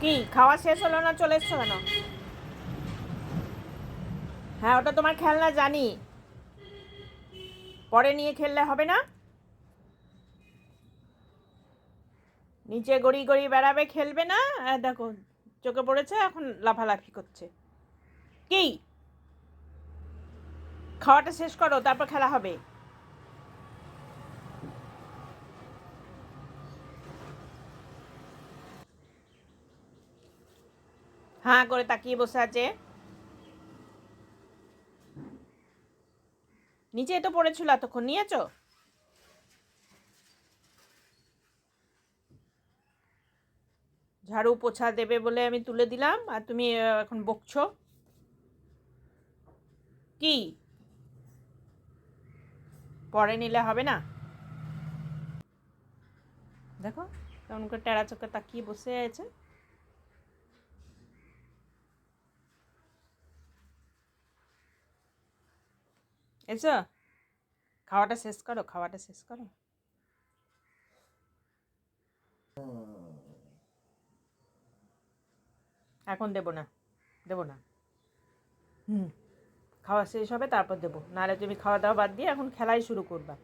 কি, খাওয়া শেষ হলো না, চলে এসছো কেন? হ্যাঁ ওটা তোমার খেলনা, জানি। পরে নিয়ে খেললে হবে না? নিচে গড়ি গড়ি বেড়াবে, খেলবে না? দেখো, চোখে পড়েছে, এখন লাফালাফি করছে। কি? খাওয়াটা শেষ করো, তারপর খেলা হবে। হাঁ করে তাকিয়ে বসে আছে। নিচে তো পড়েছিল এতক্ষণ, নিয়েছো? ঝাড়ু পোছা দেবে বলে আমি তুলে দিলাম, আর তুমি এখন বকছো। কি? পরে নিলে হবে না? দেখো, কেমন করে টেরা চোখে তাকিয়ে বসে আছে। এসো। খাওয়াটা শেষ করো, খাওয়াটা শেষ করো। এখন দেবো না দেবো না। হুম, খাওয়া শেষ হবে, তারপর দেবো। নাহলে তুমি খাওয়া দাওয়া বাদ দিয়ে এখন খেলাই শুরু করবা।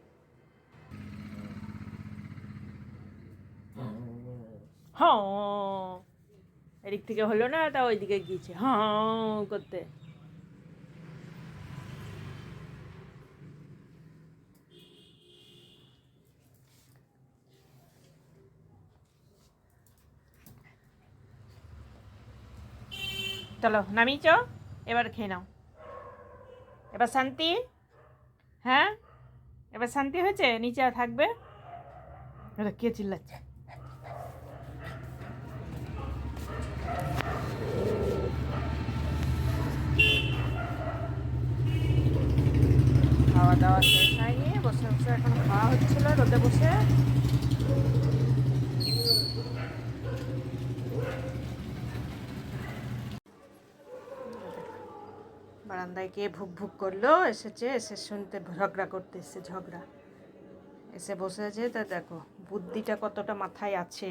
হ্যাঁ এদিক থেকে হলো না, তা ওইদিকে গিয়েছে। হ্যাঁ করতে। চলো, নামিয়েছ? এবার খেয়ে নাও। এবার শান্তি? হ্যাঁ? এবার শান্তি হয়েছে? নিচে থাকবে? এটা কে চিল্লাচ্ছে? খাওয়া দাওয়া শেষ হয়নি, বসে বসে এখন খাওয়া হচ্ছিল রোদে বসে। বারান্দায় গিয়ে ভুক ভুক করল, এসেছে, এসে শুনতে ঝগড়া করতে এসছে ঝগড়া। এসে বসে আছে, তা দেখো, বুদ্ধিটা কতটা মাথায় আছে।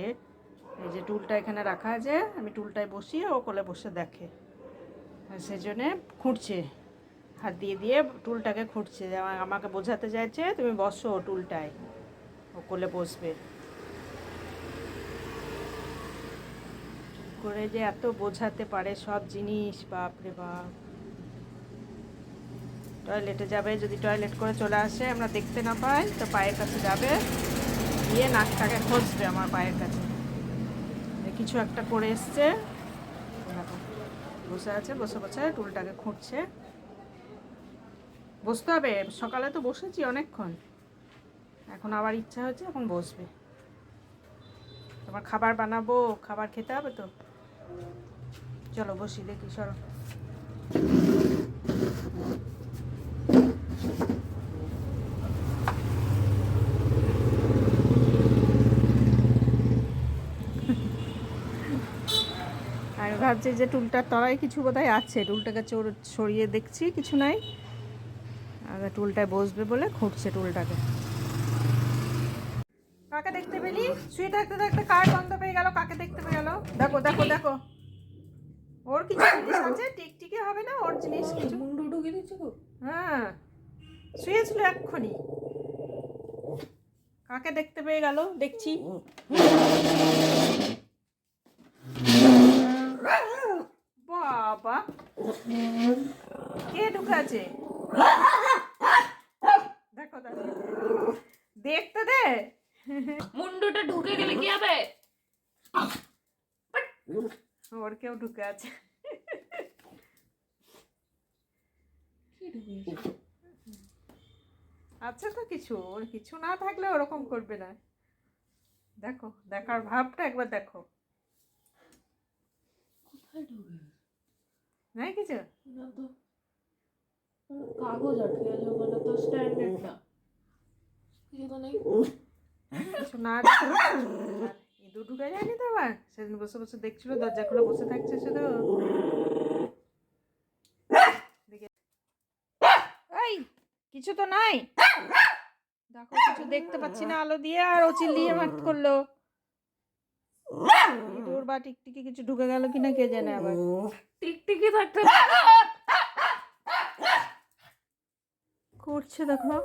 এই যে টুলটা এখানে রাখা আছে, আমি টুলটায় বসিয়ে ও কোলে বসে দেখে। আর সেজন্যে খুঁড়ছে, হাত দিয়ে দিয়ে টুলটাকে খুঁড়ছে। আমাকে বোঝাতে চাইছে, তুমি বসো টুলটায়, ও কোলে বসবে। করে যে এত বোঝাতে পারে সব জিনিস, বাপরে বাপ। টয়লেটে যাবে, যদি টয়লেট করে চলে আসে, আমরা দেখতে না পাই, তো পায়ের কাছে যাবে, গিয়ে নাকটাকে খসবে আমার পায়ের কাছে। কিছু একটা করে এসছে। বসে আছে, বসে বসে টুলটাকে খুঁটছে বসতে হবে, সকালে তো বসেছি অনেকক্ষণ। এখন আবার ইচ্ছা হচ্ছে এখন বসবে। তোমার খাবার বানাবো, খাবার খেতে হবে তো? চলো, বসি দেখি, সরো আমি ভাবছি যে টুলটার তলায় কিছু বোধহয় আছে। টুলটাকে চোর- সরিয়ে দেখছি কিছু নাই। আর টুলটায় বসবে বলে খুঁটছে টুলটাকে। কাকে দেখতে পেলি? শুয়ে থাকতে থাকতে কার গন্ধ পেয়ে গেল? কাকে দেখতে পেয়ে গেল? দেখো দেখো দেখো। ওর কিছু জিনিস আছে টিকটিকি হবে না? ওর জিনিস কিছু? মুন্ডু ঢুকে দিচ্ছে হ্যাঁ। শুয়েছিল এক্ষুনি। কাকে দেখতে পেয়ে গেল? দেখছি। বাবা। কে ঢুকে আছে দেখো দেখো। দেখতে দে। মুন্ডুটা ঢুকে গেলে কি হবে? ওর কেউ ঢুকে আছে। আছে তো কিছু ওর কিছু না থাকলে ওরকম করবে না। দেখো দেখার ভাবটা একবার দেখো। নাই কিছু? না তো। কাগজ আটকে আছে ওখানে তো স্ট্যান্ডার্ড না। কিছু তো নেই ইঁদুর ঢুকে যায়নি তো আবার? সেদিন বসে বসে দেখছিল দরজা খুলে বসে থাকছে কিছু তো নাই। দেখো কিছু দেখতে পাচ্ছি না আলো দিয়ে আর ও চিল্লিয়ে মাত করল। তোর বা টিকটিকি কিছু ঢুকে গেল কিনা কে জানে আবার। টিকটিকি থাকতে করছে দেখো।